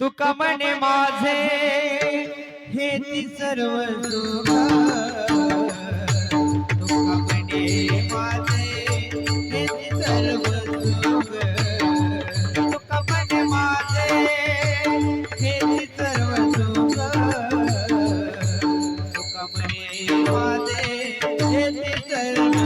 तुका म्हणे माझे हे ती सर्व सुख तुका म्हणे माझे हे ती सर्व सुख तुका म्हणे माझे हे ती सर्व सुख तुका म्हणे माझे हे ती सर्व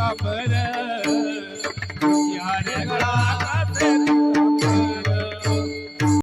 कापर. का